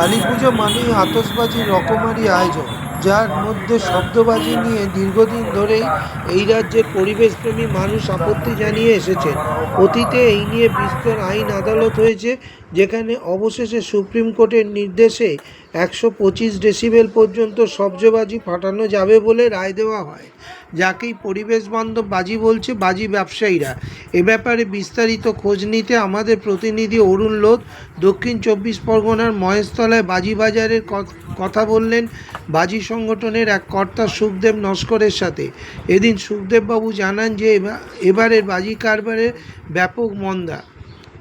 কালী পুজো মানেই আতসবাজির রকমারি আয়োজন, যার মধ্যে শব্দবাজি নিয়ে দীর্ঘদিন ধরেই এই রাজ্যের পরিবেশপ্রেমী মানুষ আপত্তি জানিয়ে এসেছে অতীতে এই নিয়ে বিস্তর আইন আদালত হয়েছে, যেখানে অবশেষে সুপ্রিম কোর্টের নির্দেশে একশো পঁচিশ ডেসিবেল পর্যন্ত শব্দবাজি ফাটানো যাবে বলে রায় দেওয়া হয়। যাকেই পরিবেশ বান্ধব বাজি বলছে, বাজি ব্যবসায়ীরা। এ ব্যাপারে বিস্তারিত খোঁজ নিতে আমাদের প্রতিনিধি অরুণ লোধ দক্ষিণ চব্বিশ পরগনার মহেশতলায় বাজি বাজারের কথা বললেন বাজি সংগঠনের এক কর্তা সুখদেব নস্করের সাথে। এদিন সুখদেববাবু জানান যে এবা- এবারের বাজি কারবারে ব্যাপক মন্দা,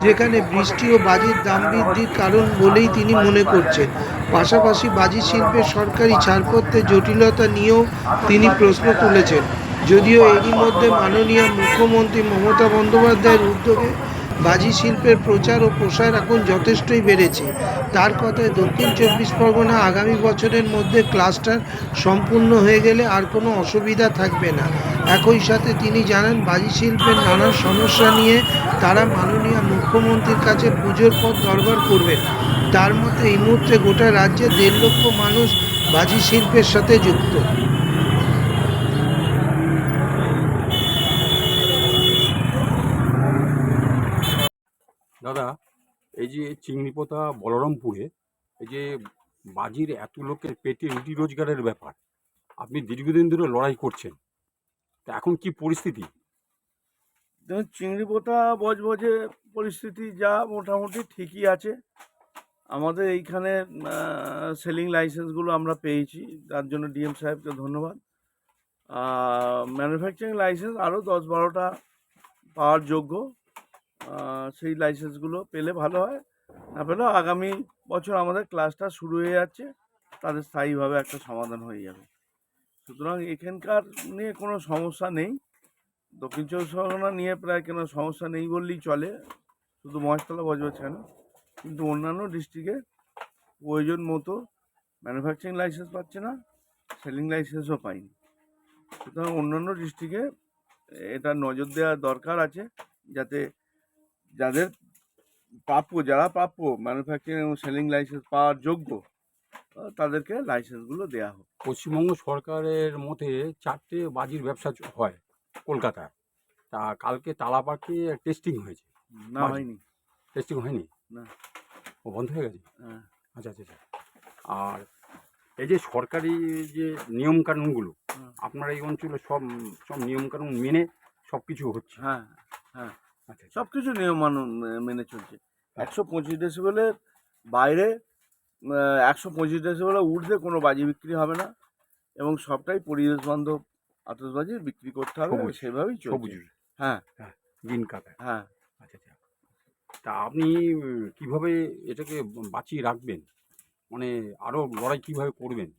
যেখানে বৃষ্টি ও বাজির দাম বৃদ্ধির কারণ বলেই তিনি মনে করছেন। পাশাপাশি বাজি শিল্পের সরকারি ছাড়পত্রের জটিলতা নিয়েও তিনি প্রশ্ন তুলেছেন। যদিও এরই মধ্যে মাননীয় মুখ্যমন্ত্রী মমতা বন্দ্যোপাধ্যায়ের উদ্যোগে বাজি শিল্পের প্রচার ও প্রসার এখন যথেষ্টই বেড়েছে। তার কথায় দক্ষিণ চব্বিশ পরগনা আগামী বছরের মধ্যে ক্লাস্টার সম্পূর্ণ হয়ে গেলে আর কোনো অসুবিধা থাকবে না। একই সাথে তিনি জানান, বাজি শিল্পের নানা সমস্যা নিয়ে তারা মাননীয় মুখ্যমন্ত্রীর কাছে পুজোর পর দরবার করবেন তার মতে এই মুহূর্তে গোটা রাজ্যে দেড় লক্ষ মানুষ বাজি শিল্পের সাথে যুক্ত। দাদা এই যে চিংড়িপোতা বলরামপুরে এই যে বাজির এত লোকের পেটে রুটি রোজগারের ব্যাপার আপনি দীর্ঘদিন ধরে লড়াই করছেন তা এখন কি পরিস্থিতি? দেখুন চিংড়ি পোতা বজবজে পরিস্থিতি যা মোটামুটি ঠিকই আছে। আমাদের এইখানে সেলিং লাইসেন্সগুলো আমরা পেয়েছি। তার জন্য ডিএম সাহেবকে ধন্যবাদ। ম্যানুফ্যাকচারিং লাইসেন্স আরও দশ বারোটা পাওয়ার যোগ্য। সেই লাইসেন্সগুলো পেলে ভালো হয়। না পেলেও আগামী বছর আমাদের ক্লাসটা শুরু হয়ে যাচ্ছে। তাদের স্থায়ীভাবে একটা সমাধান হয়ে যাবে। সুতরাং এখানকার নিয়ে কোনো সমস্যা নেই। দক্ষিণ চব্বিশ পরগনা নিয়ে প্রায় কোনো সমস্যা নেই বললেই চলে। শুধু মহেশতলা বজবজ কেন? কিন্তু অন্যান্য ডিস্ট্রিক্টে প্রয়োজন মতো ম্যানুফ্যাকচারিং লাইসেন্স পাচ্ছে না সেলিং লাইসেন্সও পাইনি সুতরাং অন্যান্য ডিস্ট্রিক্টে এটা নজর দেওয়া দরকার আছে যাতে যাদের প্রাপ্য যারা প্রাপ্য ম্যানুফ্যাকচারিং এবং সেলিং লাইসেন্স পাওয়ার যোগ্য তাদেরকে লাইসেন্সগুলো দেওয়া হোক। পশ্চিমবঙ্গ সরকারের মতে চারটে বাজির ব্যবসা হয় কলকাতায়। তা কালকে তালাপাকে টেস্টিং হয়েছে। না হয়নি। টেস্টিং হয়নি? না। ও বন্ধ হয়ে গেছে? হ্যাঁ। আচ্ছা আচ্ছা আচ্ছা। আর এই যে সরকারি যে নিয়মকানুনগুলো। আপনার এই অঞ্চলে সব সব নিয়মকানুন মেনে সব কিছু হচ্ছে? হ্যাঁ হ্যাঁ। আচ্ছা আচ্ছা। সব কিছু নিয়ম মানুন মেনে চলছে। একশো পঁচিশ ডেসিবেলের বাইরে একশো পঁচিশ ডেসিবেলের ঊর্ধ্বে কোনো বাজি বিক্রি হবে না এবং সবটাই পরিবেশ বান্ধব আতসবাজি বিক্রি করতে হবে। সেভাবেই চলছে। হ্যাঁ। গ্রিন হ্যাঁ আচ্ছা আচ্ছা তা আপনি কীভাবে এটাকে বাঁচিয়ে রাখবেন? মানে আরও লড়াই কীভাবে করবেন?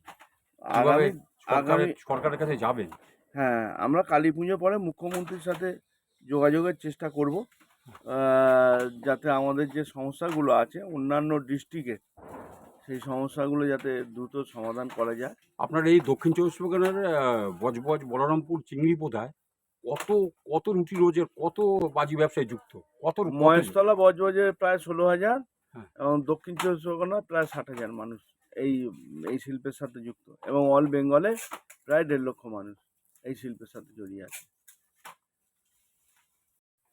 কীভাবে সরকারের সরকারের কাছে যাবেন? হ্যাঁ আমরা কালী পুজো পরে মুখ্যমন্ত্রীর সাথে যোগাযোগের চেষ্টা করব। যাতে আমাদের যে সমস্যাগুলো আছে অন্যান্য ডিস্ট্রিক্টে সেই সমস্যাগুলো যাতে দ্রুত সমাধান করা যায়। আপনার এই দক্ষিণ চব্বিশ পরগনার বজবজ বলরামপুর চিংড়ি পোধায় কত কত রুটি রোজের কত বাজি ব্যবসায় যুক্ত? কত মহেশতলা বজবজে প্রায় ষোলো হাজার হ্যাঁ। এবং দক্ষিণ চব্বিশ পরগনা প্রায় ষাট হাজার মানুষ এই এই শিল্পের সাথে যুক্ত এবং অল বেঙ্গলে প্রায় দেড় লক্ষ মানুষ এই শিল্পের সাথে জড়িয়ে আছে।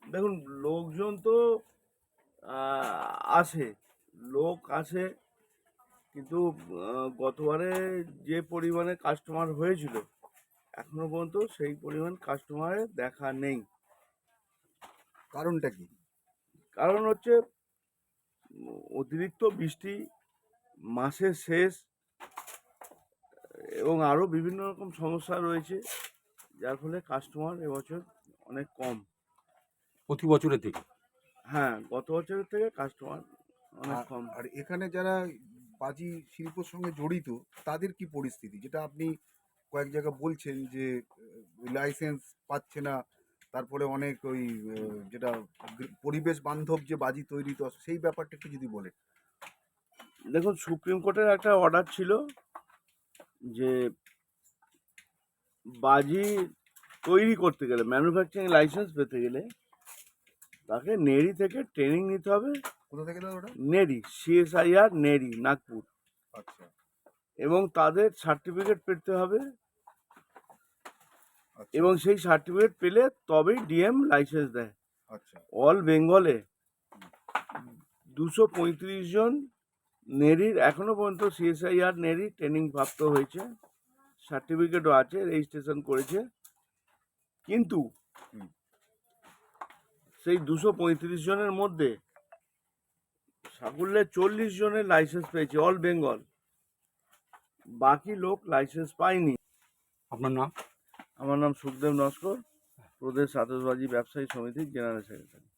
দেখুন লোকজন তো আসে লোক আসে কিন্তু গতবারে যে পরিমাণে কাস্টমার হয়েছিল এখনও পর্যন্ত সেই পরিমাণ কাস্টমারের দেখা নেই। কারণটা কি? কারণ হচ্ছে অতিরিক্ত বৃষ্টি মাসের শেষ এবং আরও বিভিন্ন রকম সমস্যা রয়েছে যার ফলে কাস্টমার এবছর অনেক কম। প্রতি বছরের থেকে? হ্যাঁ গত বছরের থেকে কাস্টমার অনেক কম। আর এখানে যারা বাজি শিল্পর সঙ্গে জড়িত তাদের কি পরিস্থিতি? যেটা আপনি কয়েক জায়গা বলছেন যে লাইসেন্স পাচ্ছে না। তারপরে অনেক ওই যেটা পরিবেশ বান্ধব যে বাজি তৈরি তো সেই ব্যাপারটা একটু যদি বলেন। দেখুন সুপ্রিম কোর্টের একটা অর্ডার ছিল যে বাজি তৈরি করতে গেলে ম্যানুফ্যাকচারিং লাইসেন্স পেতে গেলে তাকে নেরি থেকে ট্রেনিং নিতে হবে। কোথা থেকে নেরি সিএসআইআর নেরি নাগপুর। আচ্ছা। এবং তাদের সার্টিফিকেট পেতে হবে। আচ্ছা। এবং সেই সার্টিফিকেট পেলে তবেই ডিএম লাইসেন্স দেয়। আচ্ছা। অল বেঙ্গলে দুশো পঁয়ত্রিশ জন নেরির এখনও পর্যন্ত সিএসআইআর নেরি ট্রেনিং প্রাপ্ত হয়েছে। সার্টিফিকেটও আছে রেজিস্ট্রেশন করেছে। কিন্তু সেই দুশো পঁয়ত্রিশ জনের মধ্যে সাকুল্যে চল্লিশ জনের লাইসেন্স পেয়েছে অল বেঙ্গল বাকি লোক লাইসেন্স পায়নি। আপনার নাম? আমার নাম সুখদেব নস্কর প্রদেশ আতসবাজি ব্যবসায়ী সমিতির জেনারেল সেক্রেটারি